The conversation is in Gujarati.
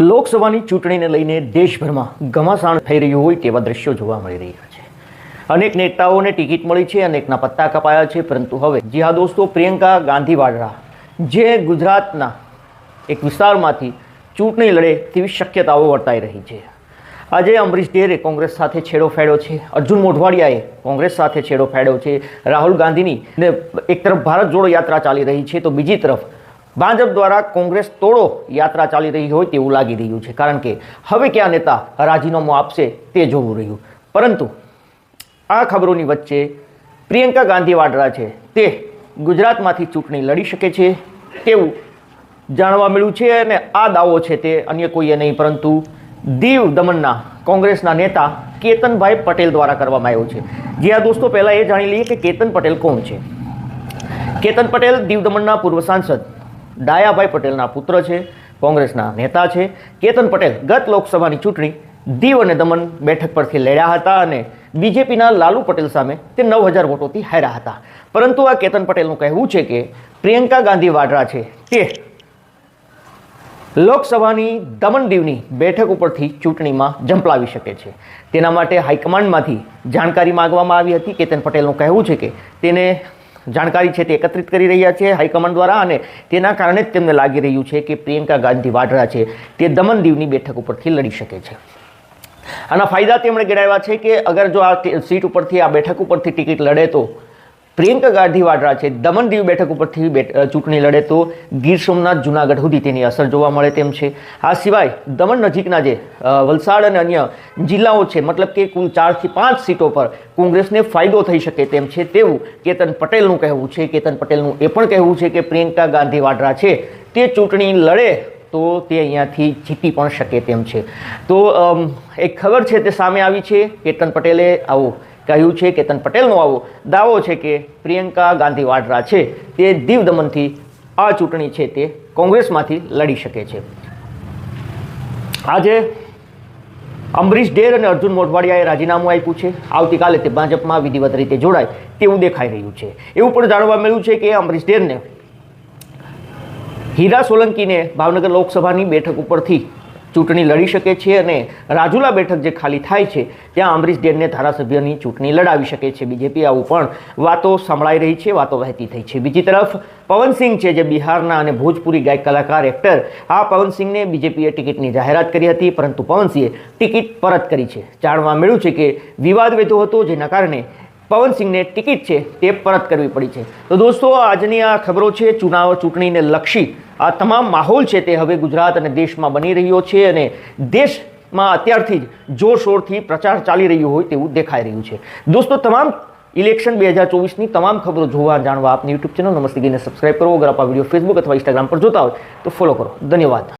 લોકસભાની ચૂંટણીને લઈને દેશભરમાં ઘમાસાણ થઈ રહ્યું હોય તેવા દ્રશ્યો જોવા મળી રહ્યા છે. અનેક નેતાઓને ટિકિટ મળી છે, અનેકના પત્તા કપાયા છે, પરંતુ હવે જી હા દોસ્તો પ્રિયંકા ગાંધી વાડરા જે ગુજરાતના એક વિસ્તારમાંથી ચૂંટણી લડે તેવી શક્યતાઓ વર્તાઈ રહી છે. આજે અમરીશ ડેરે કોંગ્રેસ સાથે છેડો ફેડ્યો છે. અર્જુન મોઢવાડિયાએ કોંગ્રેસ સાથે છેડો ફેડ્યો છે. રાહુલ ગાંધીની ને એક તરફ ભારત જોડો યાત્રા ચાલી રહી છે, તો બીજી તરફ ભાજપ દ્વારા કોંગ્રેસ તોડો યાત્રા ચાલી રહી હોય તેવું લાગી રહ્યું છે. કારણ કે હવે કયા નેતા રાજીનામું આપશે તે જોવું રહ્યું. પરંતુ આ ખબરોની વચ્ચે પ્રિયંકા ગાંધી વાડરા છે. તે ગુજરાતમાંથી ચૂંટણી લડી શકે છે તેવું જાણવા મળ્યું છે અને આ દાવો છે તે અન્ય કોઈએ નહીં, પરંતુ દીવ દમણના કોંગ્રેસના નેતા કેતનભાઈ પટેલ દ્વારા કરવામાં આવ્યો છે. જે આ દોસ્તો, પહેલાં એ જાણી લઈએ કે કેતન પટેલ કોણ છે. કેતન પટેલ દીવ દમણના પૂર્વ સાંસદ ડાયાભાઈ પટેલના પુત્ર છે, કોંગ્રેસના નેતા છે. કેતન પટેલ ગત લોકસભાની ચૂંટણી દીવ અને દમણ બેઠક પરથી લડ્યા હતા અને બીજેપીના લાલુ પટેલ સામે તે નવ હજાર વોટોથી હાર્યા હતા. પરંતુ આ કેતન પટેલનું કહેવું છે કે પ્રિયંકા ગાંધી વાડરા છે તે લોકસભાની દમણ દીવની બેઠક ઉપરથી ચૂંટણીમાં ઝંપલાવી શકે છે. તેના માટે હાઈકમાન્ડમાંથી જાણકારી માગવામાં આવી હતી. કેતન પટેલનું કહેવું છે કે તેને જાણકારી છે તે એકત્રિત કરી રહ્યા છે હાઈકમાન્ડ દ્વારા અને તેના કારણે જ તેમને લાગી રહ્યું છે કે પ્રિયંકા ગાંધી વાડરા છે તે દમણ દીવની બેઠક ઉપરથી લડી શકે છે. આના ફાયદા તેમણે ગણાવ્યા છે કે અગર જો આ સીટ ઉપરથી, આ બેઠક ઉપરથી ટિકિટ લડે તો પ્રિયંકા ગાંધી વાડરા છે. દમણ દીવ બેઠક ઉપરથી ચૂંટણી લડે તો ગીર સોમનાથ, જુનાગઢ સુધી તેની અસર જોવા મળે તેમ છે. આ સિવાય દમણ નજીકના જે વલસાડ અને અન્ય જિલ્લાઓ છે, મતલબ કે કુલ ચારથી પાંચ સીટો પર કોંગ્રેસને ફાયદો થઈ શકે તેમ છે તેવું કેતન પટેલનું કહેવું છે. કેતન પટેલનું એ પણ કહેવું છે કે પ્રિયંકા ગાંધી વાડરા છે. તે ચૂંટણી લડે તો તે અહીંયાથી જીતી પણ શકે તેમ છે. તો એક ખબર છે તે સામે આવી છે. કેતન પટેલે આવું કહ્યું છે કેતન પટેલનો આવો દાવો છે કે પ્રિયંકા ગાંધી વાડરા છે. તે દીવ દમનથી આ ચૂંટણી છે તે કોંગ્રેસમાંથી લડી શકે છે. આજે અમરીશ ડેર અને અર્જુન મોઢવાડિયાએ રાજીનામું આપ્યું છે. આવતીકાલે તે ભાજપમાં વિધિવત રીતે જોડાય તેવું દેખાઈ રહ્યું છે. એવું પણ જાણવા મળ્યું છે કે અમરીશ ડેરને હીરા સોલંકીને ભાવનગર લોકસભાની બેઠક ઉપરથી ચૂંટણી લડી શકે છે અને રાજુલા બેઠક જે ખાલી થાય છે, ત્યાં અમરીશ ડેરને ધારાસભ્યની ચૂંટણી લડાવી શકે છે. બીજેપી આવું પણ વાતો સંભળાઈ રહી છે, વાતો વહેતી થઈ છે. બીજી તરફ, પવનસિંહ છે જે બિહારના અને ભોજપુરી ગાયક કલાકાર, એક્ટર, આ પવનસિંહને બીજેપીએ ટિકિટની જાહેરાત કરી હતી, પરંતુ પવનસિંહે ટિકિટ પરત કરી છે. જાણવા મળ્યું છે કે વિવાદ વધ્યો હતો, જેના કારણે પવનસિંહને ટિકિટ છે તે પરત કરવી પડી છે. તો દોસ્તો, આજની આ ખબરો છે ચુનાવ ચૂંટણીને લક્ષી. આ તમામ માહોલ છે તે હવે ગુજરાત અને દેશમાં બની રહ્યો છે અને દેશમાં અત્યારથી જ જોરશોરથી પ્રચાર ચાલી રહ્યો હોય તેવું દેખાઈ રહ્યું છે. દોસ્તો, તમામ ઇલેક્શન બે હજાર ચોવીસની તમામ ખબરો જોવા જાણવા આપની યુટ્યુબ ચેનલ. નમસ્તે ગીને સબસ્ક્રાઇબ કરો. અગર આપ વીડિયો ફેસબુક અથવા ઇન્સ્ટાગ્રામ પર જોતા હોય તો ફોલો કરો. ધન્યવાદ.